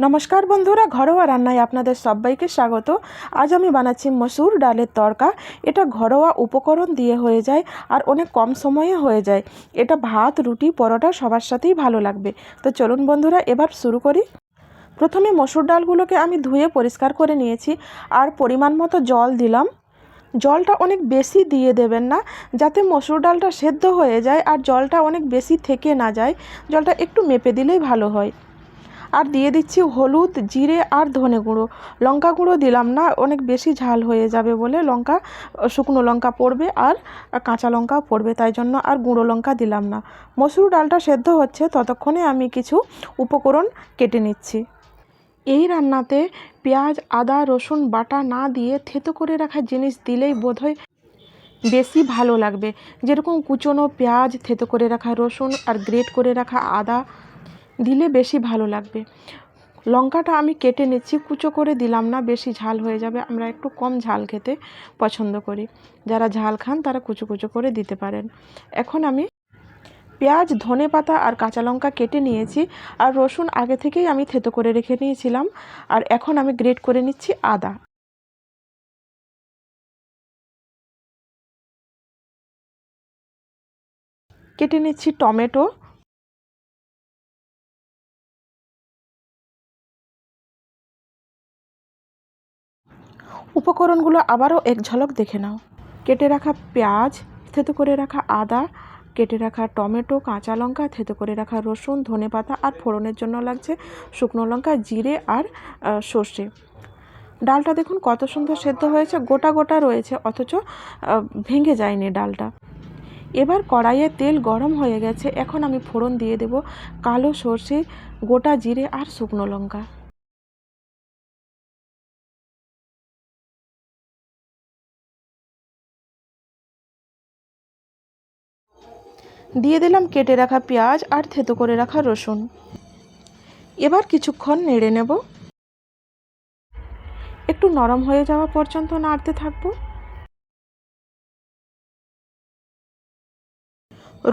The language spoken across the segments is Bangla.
নমস্কার বন্ধুরা, ঘরোয়া রান্নায় আপনাদের সবাইকে স্বাগত। আজ আমি বানাচ্ছি মসুর ডালের তরকা এটা ঘরোয়া উপকরণ দিয়ে হয়ে যায় আর অনেক কম সময়ে হয়ে যায়। এটা ভাত, রুটি, পরোটা সবার সাথেই ভালো লাগবে। তো চলুন বন্ধুরা, এবার শুরু করি। প্রথমে মসুর ডালগুলোকে আমি ধুয়ে পরিষ্কার করে নিয়েছি আর পরিমাণ মতো জল দিলাম। জলটা অনেক বেশি দিয়ে দেবেন না, যাতে মসুর ডালটা সেদ্ধ হয়ে যায় আর জলটা অনেক বেশি থেকে না যায়। জলটা একটু মেপে দিলেই ভালো হয়। আর দিয়ে দিচ্ছি হলুদ, জিরে আর ধনে গুঁড়ো। লঙ্কা গুঁড়ো দিলাম না, অনেক বেশি ঝাল হয়ে যাবে বলে লঙ্কা, শুকনো লঙ্কা পড়বে আর কাঁচা লঙ্কাও পড়বে, তাই জন্য আর গুঁড়ো লঙ্কা দিলাম না। মসুর ডালটা সেদ্ধ হচ্ছে, ততক্ষণে আমি কিছু উপকরণ কেটে নিচ্ছি। এই রান্নাতে পেঁয়াজ, আদা, রসুন, বাটা না দিয়ে থেতো করে রাখা জিনিস দিলেই বোধহয় বেশি ভালো লাগবে। যেরকম কুচনো পেঁয়াজ, থেতো করে রাখা রসুন আর গ্রেট করে রাখা আদা দিলে বেশি ভালো লাগবে। লঙ্কাটা আমি কেটে নিচ্ছি, কুচো করে দিলাম না, বেশি ঝাল হয়ে যাবে। আমরা একটু কম ঝাল খেতে পছন্দ করি। যারা ঝাল খান, তারা কুচো কুচো করে দিতে পারেন। এখন আমি পেঁয়াজ, ধনে পাতা আর কাঁচা লঙ্কা কেটে নিয়েছি আর রসুন আগে থেকেই আমি থেতো করে রেখে নিয়েছিলাম। আর এখন আমি গ্রেট করে নিচ্ছি আদা। কেটে নিচ্ছি টমেটো। উপকরণগুলো আবারও এক ঝলক দেখে নাও। কেটে রাখা পেঁয়াজ, থেতো করে রাখা আদা, কেটে রাখা টমেটো, কাঁচা লঙ্কা, থেতো করে রাখা রসুন ধনে পাতা আর ফোড়নের জন্য লাগছে শুকনো লঙ্কা, জিরে আর সর্ষে। ডালটা দেখুন কত সুন্দর সেদ্ধ হয়েছে, গোটা গোটা রয়েছে, অথচ ভেঙে যায়নি ডালটা। এবার কড়াইয়ে তেল গরম হয়ে গেছে, এখন আমি ফোড়ন দিয়ে দেব কালো সর্ষে, গোটা জিরে আর শুকনো লঙ্কা। দিয়ে দিলাম কেটে রাখা পেঁয়াজ আর থেতো করে রাখা রসুন। এবার কিছুক্ষণ নেড়ে নেব। একটু নরম হয়ে যাওয়া পর্যন্ত নাড়তে থাকব।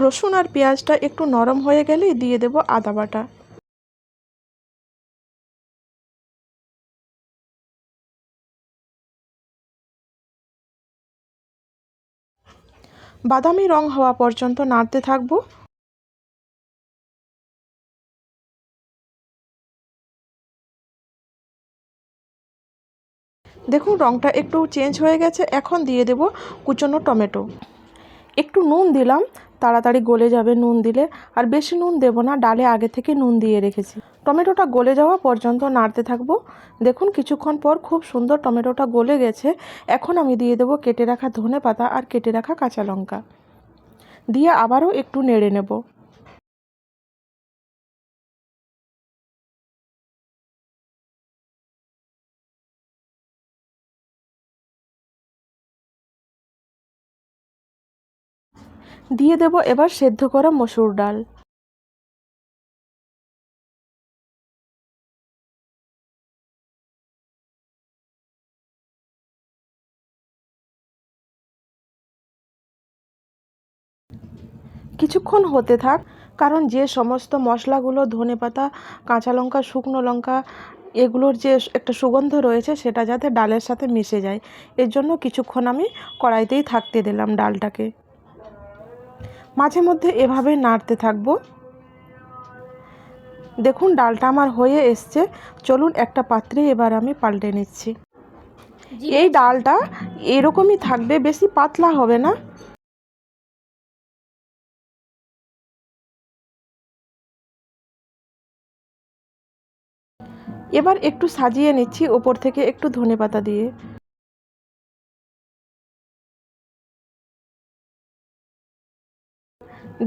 রসুন আর পেঁয়াজটা একটু নরম হয়ে গেলেই দিয়ে দেব আদা বাটা। বাদামি রং হওয়া পর্যন্ত নাড়তে থাকব। দেখুন, রংটা একটু চেঞ্জ হয়ে গেছে। এখন দিয়ে দেব কুচনো টমেটো। একটু নুন দিলাম, তাড়াতাড়ি গলে যাবে নুন দিলে। আর বেশি নুন দেবো না, ডালে আগে থেকে নুন দিয়ে রেখেছি। টমেটোটা গলে যাওয়া পর্যন্ত নাড়তে থাকব। দেখুন কিছুক্ষণ পর খুব সুন্দর টমেটোটা গলে গেছে। এখন আমি দিয়ে দেবো কেটে রাখা ধনে পাতা আর কেটে রাখা কাঁচা লঙ্কা। দিয়ে আবারও একটু নেড়ে নেব। দিয়ে দেব এবার সেদ্ধ করা মসুর ডাল। কিছুক্ষণ হতে থাক, কারণ যে সমস্ত মশলাগুলো ধনেপাতা কাঁচা লঙ্কা, শুকনো লঙ্কা, এগুলোর যে একটা সুগন্ধ রয়েছে সেটা যাতে ডালের সাথে মিশে যায়, এর জন্য কিছুক্ষণ আমি কড়াইতেই থাকতে দিলাম ডালটাকে। মাঝে মধ্যে এভাবে নাড়তে থাকব। দেখুন ডালটা আমার হয়ে এসছে। চলুন একটা পাত্রে এবার আমি পাল্টে নিচ্ছি। এই ডালটা এরকমই থাকবে বেশি পাতলা হবে না। এবার একটু সাজিয়ে নিচ্ছি ওপর থেকে একটু ধনেপাতা দিয়ে।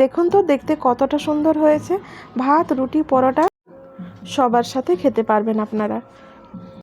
দেখুন তো দেখতে কতটা সুন্দর হয়েছে। ভাত রুটি পরোটা সবার সাথে খেতে পারবেন আপনারা।